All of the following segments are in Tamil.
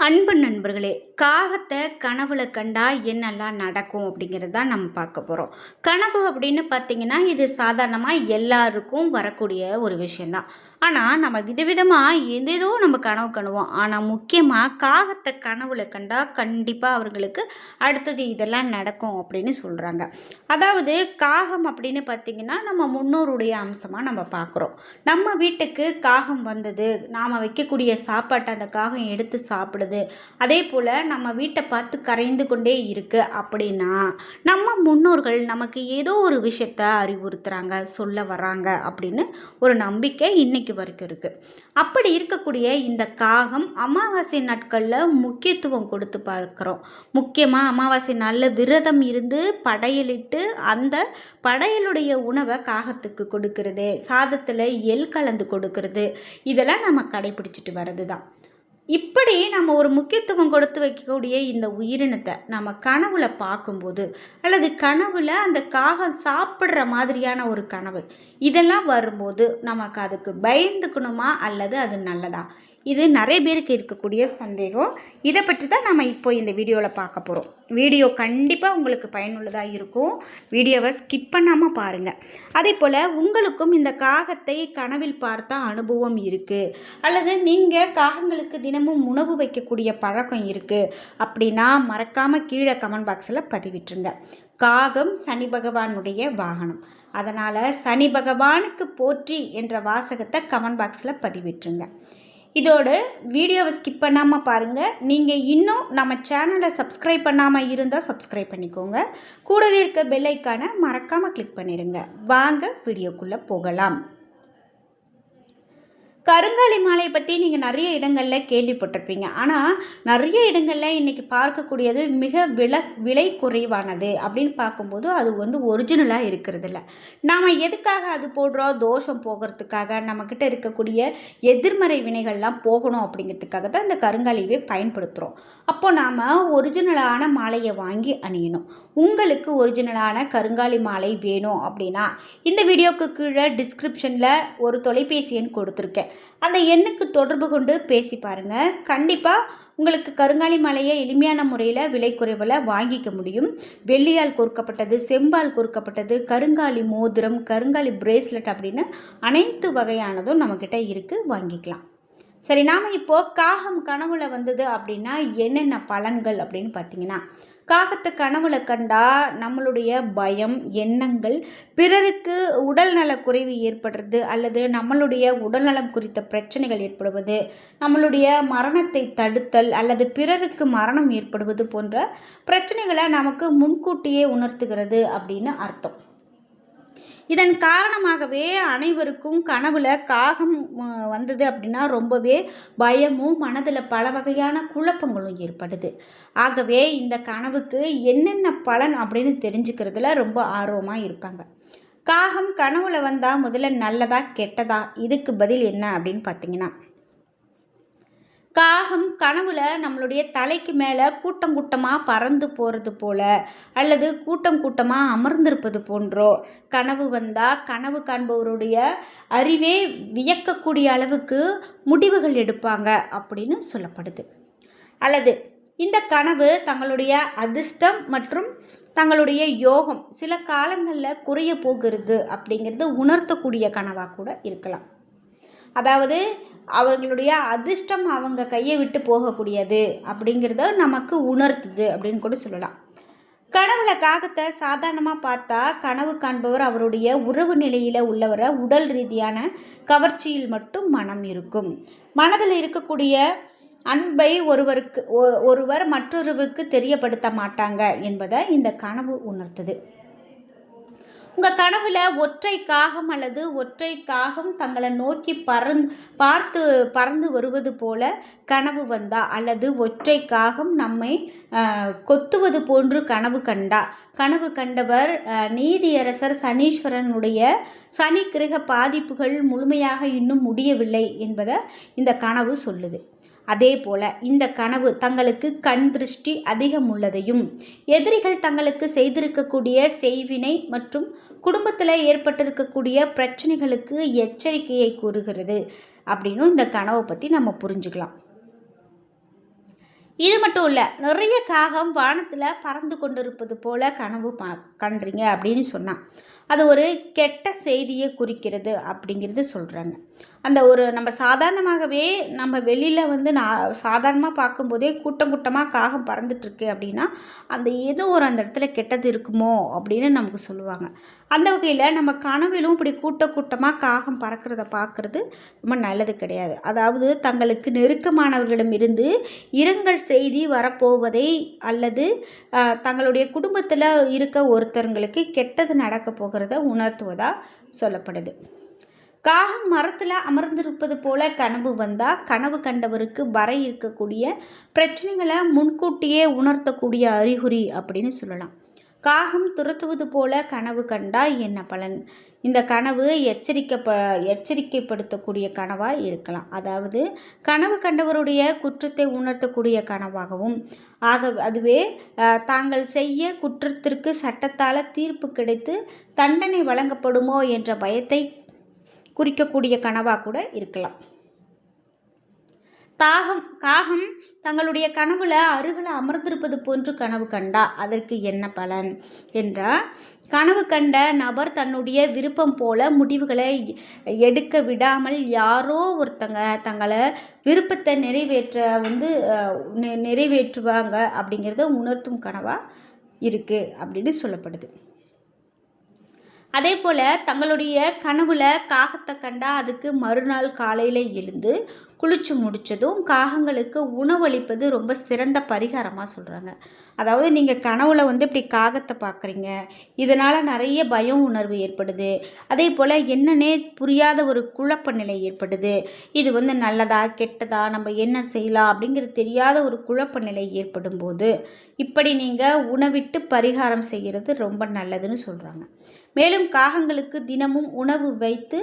அன்பு நண்பர்களே காகத்தை கனவுல கண்டா என்னெல்லாம் நடக்கும் அப்படிங்கிறது தான் நம்ம பார்க்க போகிறோம் கனவு அப்படின்னு பார்த்தீங்கன்னா இது சாதாரணமாக எல்லாருக்கும் வரக்கூடிய ஒரு விஷயந்தான் ஆனால் நம்ம விதவிதமாக எதேதோ நம்ம கனவு கணுவோம். ஆனால் முக்கியமாக காகத்தை கனவுல கண்டா கண்டிப்பாக அவர்களுக்கு அடுத்தது இதெல்லாம் நடக்கும் அப்படின்னு சொல்கிறாங்க அதாவது காகம் அப்படின்னு பார்த்தீங்கன்னா நம்ம முன்னோருடைய அம்சமாக நம்ம பார்க்குறோம் நம்ம வீட்டுக்கு காகம் வந்தது நாம் வைக்கக்கூடிய சாப்பாட்டை அந்த காகம் எடுத்து சாப்பிடுது. அதே போல் நம்ம வீட்டை பார்த்து கரைந்து கொண்டே இருக்குது அப்படின்னா நம்ம முன்னோர்கள் நமக்கு ஏதோ ஒரு விஷயத்த அறிவுறுத்துகிறாங்க சொல்ல வராங்க அப்படின்னு ஒரு நம்பிக்கை இன்னைக்கு வரைக்கும் இருக்குது அப்படி இருக்கக்கூடிய இந்த காகம் அமாவாசை நாட்களில் முக்கியத்துவம் கொடுத்து பார்க்குறோம். முக்கியமாக அமாவாசை நாளில் விரதம் இருந்து படையலிட்டு அந்த படையலுடைய உணவை காகத்துக்கு கொடுக்கறது. சாதத்தில் எள் கலந்து கொடுக்கறது. இதெல்லாம் நம்ம கடைபிடிச்சிட்டு வர்றது தான் இப்படி நம்ம ஒரு முக்கியத்துவம் கொடுத்து வைக்கக்கூடிய இந்த உயிரினத்தை நம்ம கனவுல பார்க்கும்போது அல்லது கனவுல அந்த காகம் சாப்பிட்ற மாதிரியான ஒரு கனவு இதெல்லாம் வரும்போது நமக்கு அதுக்கு பயந்துக்கணுமா அல்லது அது நல்லதா? இது நிறைய பேருக்கு இருக்கக்கூடிய சந்தேகம். இதை பற்றி தான் நம்ம இப்போ இந்த வீடியோவில் பார்க்க போகிறோம் வீடியோ கண்டிப்பாக உங்களுக்கு பயனுள்ளதாக இருக்கும். வீடியோவை ஸ்கிப் பண்ணாமல் பாருங்கள் அதே போல் உங்களுக்கும் இந்த காகத்தை கனவில் பார்த்த அனுபவம் இருக்குது அல்லது நீங்கள் காகங்களுக்கு தினமும் உணவு வைக்கக்கூடிய பழக்கம் இருக்குது அப்படின்னா மறக்காமல் கீழே கமெண்ட் பாக்ஸில் பதிவிட்டுருங்க. காகம் சனி பகவானுடைய வாகனம். அதனால் சனி பகவானுக்கு போற்றி என்ற வாசகத்தை கமெண்ட் பாக்ஸில் பதிவிட்டுருங்க. இதோடு வீடியோவை ஸ்கிப் பண்ணாமல் பாருங்கள் நீங்கள் இன்னும் நம்ம சேனலை சப்ஸ்கிரைப் பண்ணாமல் இருந்தால் சப்ஸ்கிரைப் பண்ணிக்கோங்க. கூடவே இருக்க பெல்லைக்கான மறக்காமல் கிளிக் பண்ணிடுங்க வாங்க வீடியோக்குள்ளே போகலாம். கருங்காலி மாலையை பற்றி நீங்கள் நிறைய இடங்களில் கேள்விப்பட்டிருப்பீங்க. ஆனால் நிறைய இடங்களில் இன்றைக்கி பார்க்கக்கூடியது மிக விலை விலை குறைவானது அப்படின்னு பார்க்கும்போது அது வந்து ஒரிஜினலாக இருக்கிறதில்ல. நாம் எதுக்காக அது போடுறோம்? தோஷம் போகிறதுக்காக நம்மக்கிட்ட இருக்கக்கூடிய எதிர்மறை வினைகள்லாம் போகணும் அப்படிங்கிறதுக்காக தான் இந்த கருங்காலியவே பயன்படுத்துகிறோம் அப்போ நாம் ஒரிஜினலான மாலையை வாங்கி அணியணும். உங்களுக்கு ஒரிஜினலான கருங்காலி மாலை வேணும் அப்படின்னா இந்த வீடியோக்கு கீழே டிஸ்கிரிப்ஷனில் ஒரு தொலைபேசி எண் கொடுத்துருக்கேன். அந்த எண்ணுக்கு தொடர்பு கொண்டு பேசி பாருங்கள் கண்டிப்பாக உங்களுக்கு கருங்காலி மலையை எளிமையான முறையில் விலை குறைவில் வாங்கிக்க முடியும். வெள்ளியால் கோர்க்கப்பட்டது செம்பால் கோர்க்கப்பட்டது கருங்காலி மோதிரம் கருங்காலி பிரேஸ்லெட் அப்படின்னு அனைத்து வகையானதும் நம்மக்கிட்ட இருக்குது வாங்கிக்கலாம். சரி நாம் இப்போது காகம் கனவுல வந்தது அப்படின்னா என்னென்ன பலன்கள் அப்படின்னு பார்த்தீங்கன்னா காகத்தை கனவுல கண்டா நம்மளுடைய பயம் எண்ணங்கள் பிறருக்கு உடல் குறைவு ஏற்படுறது அல்லது நம்மளுடைய உடல்நலம் குறித்த பிரச்சனைகள் ஏற்படுவது நம்மளுடைய மரணத்தை தடுத்தல் அல்லது பிறருக்கு மரணம் ஏற்படுவது போன்ற பிரச்சனைகளை நமக்கு முன்கூட்டியே உணர்த்துகிறது அப்படின்னு அர்த்தம். இதன் காரணமாகவே அனைவருக்கும் கனவுல காகம் வந்தது அப்படின்னா ரொம்பவே பயமும் மனதில் பல வகையான குழப்பங்களும் ஏற்படுது. ஆகவே இந்த கனவுக்கு என்னென்ன பலன் அப்படின்னு தெரிஞ்சுக்கிறதுல ரொம்ப ஆர்வமாக இருப்பாங்க காகம் கனவுல வந்தால் முதல்ல நல்லதா கெட்டதா இதுக்கு பதில் என்ன அப்படின்னு பார்த்தீங்கன்னா காகம் கனவுல நம்மளுடைய தலைக்கு மேலே கூட்டம் கூட்டமாக பறந்து போகிறது போல அல்லது கூட்டம் கூட்டமாக அமர்ந்திருப்பது போன்றோ. கனவு வந்தால் கனவு காண்பவருடைய அறிவே வியக்கக்கூடிய அளவுக்கு முடிவுகள் எடுப்பாங்க அப்படின்னு சொல்லப்படுது. அல்லது இந்த கனவு தங்களுடைய அதிர்ஷ்டம் மற்றும் தங்களுடைய யோகம் சில காலங்களில் குறைய போகிறது அப்படிங்கிறது உணர்த்தக்கூடிய கனவாக கூட இருக்கலாம். அதாவது அவர்களுடைய அதிர்ஷ்டம் அவங்க கையை விட்டு போகக்கூடியது அப்படிங்கிறத நமக்கு உணர்த்துது அப்படின்னு கூட சொல்லலாம். கனவுல காகத்தை சாதாரணமாக பார்த்தா கனவு காண்பவர் அவருடைய உறவு நிலையில் உள்ளவரை உடல் ரீதியான கவர்ச்சியில் மட்டும் மனம் இருக்கும். மனதில் இருக்கக்கூடிய அன்பை ஒருவருக்கு ஒருவர் மற்றொருவருக்கு தெரியப்படுத்த மாட்டாங்க என்பதை இந்த கனவு உணர்த்துது. உங்கள் கனவில் ஒற்றை காகம் அல்லது ஒற்றை காகம் தங்களை நோக்கி பறந்து பார்த்து பறந்து வருவது போல கனவு வந்தா அல்லது ஒற்றை காகம் நம்மை கொத்துவது போன்று கனவு கண்டா. கனவு கண்டவர் நீதியரசர் சனீஸ்வரனுடைய சனி கிரக பாதிப்புகள் முழுமையாக இன்னும் முடியவில்லை என்பதை இந்த கனவு சொல்லுது. அதே போல இந்த கனவு தங்களுக்கு கண் திருஷ்டி அதிகம் உள்ளதையும் எதிரிகள் தங்களுக்கு செய்திருக்கக்கூடிய செய்வினை மற்றும் குடும்பத்தில் ஏற்பட்டிருக்கக்கூடிய பிரச்சனைகளுக்கு எச்சரிக்கையை கூறுகிறது. அப்படின்னு இந்த கனவை பற்றி நம்ம புரிஞ்சுக்கலாம். இது மட்டும் இல்லை நிறைய காகம் வானத்தில் பறந்து கொண்டிருப்பது போல கனவு பா கண்டுறீங்க அப்படின்னு சொன்னான். அது ஒரு கெட்ட செய்தியை குறிக்கிறது அப்படிங்கிறது சொல்கிறாங்க அந்த ஒரு நம்ம சாதாரணமாகவே நம்ம வெளியில் வந்து நான் சாதாரணமாக பார்க்கும்போதே கூட்டம் கூட்டமாக காகம் பறந்துட்டுருக்கு அப்படின்னா அந்த ஏதோ ஒரு அந்த இடத்துல கெட்டது இருக்குமோ அப்படின்னு நமக்கு சொல்லுவாங்க. அந்த வகையில் நம்ம கனவிலும் இப்படி கூட்ட கூட்டமாக காகம் பறக்கிறத பார்க்குறது ரொம்ப நல்லது கிடையாது. அதாவது தங்களுக்கு நெருக்கமானவர்களிடம் இருந்து இரங்கல் செய்தி வரப்போவதை அல்லது தங்களுடைய குடும்பத்தில் இருக்க ஒருத்தருங்களுக்கு கெட்டது நடக்க போகிறது உணர்த்துவதாக சொல்லப்படுது. காகம் மரத்தில் அமர்ந்திருப்பது போல கனவு வந்தால் கனவு கண்டவருக்கு வர இருக்கக்கூடிய பிரச்சனைகளை முன்கூட்டியே உணர்த்தக்கூடிய அறிகுறி அப்படின்னு சொல்லலாம். காகம் துரத்துவது போல கனவு கண்டால் என்ன பலன்? இந்த கனவு எச்சரிக்கப்ப எச்சரிக்கைப்படுத்தக்கூடிய கனவாக இருக்கலாம். அதாவது கனவு கண்டவருடைய குற்றத்தை உணர்த்தக்கூடிய கனவாகவும் ஆக அதுவே தாங்கள் செய்ய குற்றத்திற்கு சட்டத்தால் தீர்ப்பு கிடைத்து தண்டனை வழங்கப்படுமோ என்ற பயத்தை குறிக்கக்கூடிய கனவாக கூட இருக்கலாம். தாகம் காகம் தங்களுடைய கனவுல அருகில் அமர்ந்திருப்பது போன்று கனவு கண்டா அதற்கு என்ன பலன்? என்றால் கனவு கண்ட நபர் தன்னுடைய விருப்பம் போல முடிவுகளை எடுக்க விடாமல் யாரோ ஒருத்தங்க தங்களை விருப்பத்தை நிறைவேற்ற வந்து நிறைவேற்றுவாங்க அப்படிங்கிறத உணர்த்தும் கனவாக இருக்குது அப்படின்னு சொல்லப்படுது. அதே போல் தங்களுடைய கனவுல காகத்தை கண்டா அதுக்கு மறுநாள் காலையில் எழுந்து குளிச்சு முடித்ததும் காகங்களுக்கு உணவளிப்பது ரொம்ப சிறந்த பரிகாரமாக சொல்கிறாங்க அதாவது நீங்கள் கனவுல வந்து இப்படி காகத்தை பார்க்குறீங்க இதனால் நிறைய பயம் உணர்வு ஏற்படுது. அதே போல் என்னன்னே புரியாத ஒரு குழப்ப நிலை ஏற்படுது. இது வந்து நல்லதா கெட்டதா நம்ம என்ன செய்யலாம் அப்படிங்கிறது தெரியாத ஒரு குழப்ப நிலை ஏற்படும் போது இப்படி நீங்கள் உணவிட்டு பரிகாரம் செய்கிறது ரொம்ப நல்லதுன்னு சொல்கிறாங்க மேலும் காகங்களுக்கு தினமும் உணவு வைத்து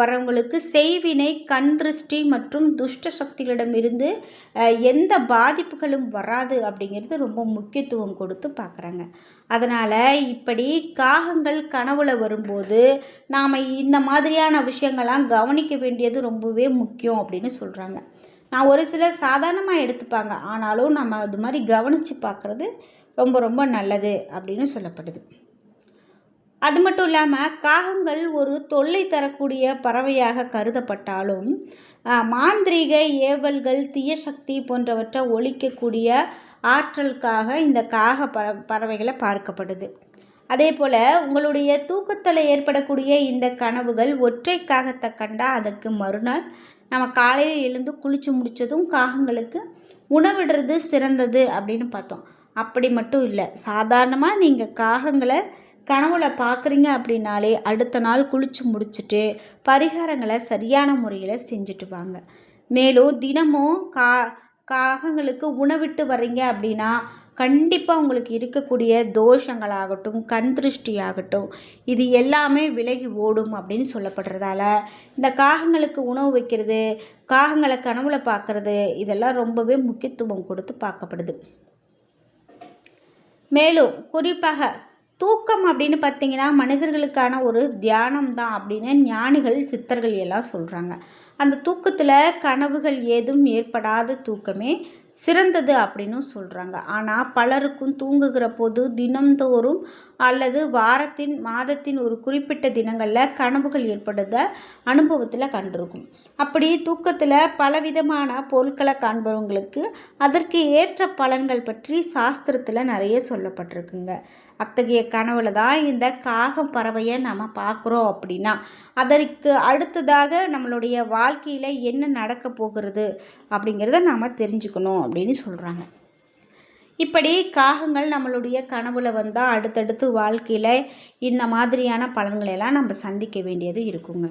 வரவங்களுக்கு செய்வினை கண் திருஷ்டி மற்றும் துஷ்ட சக்திகளிடமிருந்து எந்த பாதிப்புகளும் வராது அப்படிங்கிறது ரொம்ப முக்கியத்துவம் கொடுத்து பார்க்குறாங்க. அதனால் இப்படி காகங்கள் கனவுல வரும்போது நாம் இந்த மாதிரியான விஷயங்கள்லாம் கவனிக்க வேண்டியது ரொம்பவே முக்கியம் அப்படின்னு சொல்கிறாங்க நான் ஒரு சிலர் சாதாரணமாக எடுத்துப்பாங்க. ஆனாலும் நம்ம அது மாதிரி கவனித்து பார்க்குறது ரொம்ப ரொம்ப நல்லது அப்படின்னு சொல்லப்படுது. அது மட்டும் இல்லாமல் காகங்கள் ஒரு தொல்லை தரக்கூடிய பறவையாக கருதப்பட்டாலும் மாந்திரீக ஏவல்கள் தீய சக்தி போன்றவற்றை ஒழிக்கக்கூடிய ஆற்றலுக்காக இந்த காக பற பறவைகளை பார்க்கப்படுது. அதே போல் உங்களுடைய தூக்கத்தில் ஏற்படக்கூடிய இந்த கனவுகள் ஒற்றை காகத்தை கண்டால் அதுக்கு மறுநாள் நம்ம காலையில் எழுந்து குளித்து முடித்ததும் காகங்களுக்கு உணவிடுறது சிறந்தது அப்படின்னு பார்த்தோம். அப்படி மட்டும் இல்லை. சாதாரணமாக நீங்கள் காகங்களை கனவுல பார்க்குறீங்க அப்படின்னாலே அடுத்த நாள் குளித்து முடிச்சுட்டு பரிகாரங்களை சரியான முறையில் செஞ்சுட்டு வாங்க. மேலும் தினமும் கா காகங்களுக்கு உணவிட்டு வர்றீங்க அப்படின்னா கண்டிப்பாக உங்களுக்கு இருக்கக்கூடிய தோஷங்களாகட்டும் கண் திருஷ்டி ஆகட்டும் இது எல்லாமே விலகி ஓடும் அப்படின்னு சொல்லப்படுறதால இந்த காகங்களுக்கு உணவு வைக்கிறது காகங்களை கனவுல பார்க்குறது இதெல்லாம் ரொம்பவே முக்கியத்துவம் கொடுத்து பார்க்கப்படுது. மேலும் குறிப்பாக தூக்கம் அப்படின்னு பார்த்தீங்கன்னா மனிதர்களுக்கான ஒரு தியானம் தான் அப்படின்னு ஞானிகள் சித்தர்கள் எல்லாம் சொல்கிறாங்க அந்த தூக்கத்தில் கனவுகள் ஏதும் ஏற்படாத தூக்கமே சிறந்தது அப்படின்னு சொல்கிறாங்க ஆனால் பலருக்கும் தூங்குகிற போது தினந்தோறும் அல்லது வாரத்தின் மாதத்தின் ஒரு குறிப்பிட்ட தினங்களில் கனவுகள் ஏற்படுத அனுபவத்தில் கண்டிருக்கும். அப்படி தூக்கத்தில் பலவிதமான பொருட்களை காண்பவங்களுக்கு அதற்கு ஏற்ற பலன்கள் பற்றி சாஸ்திரத்தில் நிறைய சொல்லப்பட்டிருக்குங்க. அத்தகைய கனவுல தான் இந்த காகம் பறவையை நம்ம பார்க்குறோம் அப்படின்னா. அதற்கு அடுத்ததாக நம்மளுடைய வாழ்க்கையில் என்ன நடக்க போகிறது அப்படிங்கிறத நாம் தெரிஞ்சுக்கணும் அப்படின்னு சொல்கிறாங்க இப்படி காகங்கள் நம்மளுடைய கனவுல வந்தால் அடுத்தடுத்து வாழ்க்கையில் இந்த மாதிரியான பலன்களெல்லாம் நம்ம சந்திக்க வேண்டியது இருக்குங்க.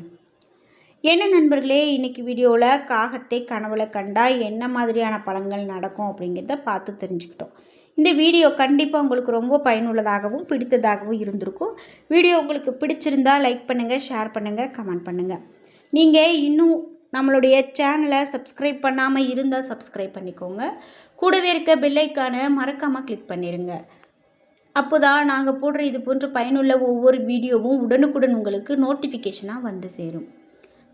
என்ன நண்பர்களே இன்றைக்கி வீடியோவில் காகத்தை கனவுல கண்டால் என்ன மாதிரியான பலன்கள் நடக்கும் அப்படிங்கிறத பார்த்து தெரிஞ்சுக்கிட்டோம். இந்த வீடியோ கண்டிப்பாக உங்களுக்கு ரொம்ப பயனுள்ளதாகவும் பிடித்ததாகவும் இருந்திருக்கும். வீடியோ உங்களுக்கு பிடிச்சிருந்தால் லைக் பண்ணுங்கள் ஷேர் பண்ணுங்கள் கமெண்ட் பண்ணுங்கள் நீங்கள் இன்னும் நம்மளுடைய சேனலை சப்ஸ்கிரைப் பண்ணாமல் இருந்தால் சப்ஸ்கிரைப் பண்ணிக்கோங்க. கூடவே இருக்க பெல்லைக்கான மறக்காமல் கிளிக் பண்ணிடுங்க அப்போ தான் நாங்கள் போடுற இது போன்ற பயனுள்ள ஒவ்வொரு வீடியோவும் உடனுக்குடன் உங்களுக்கு நோட்டிஃபிகேஷனாக வந்து சேரும்.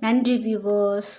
நன்றி வியூவர்ஸ்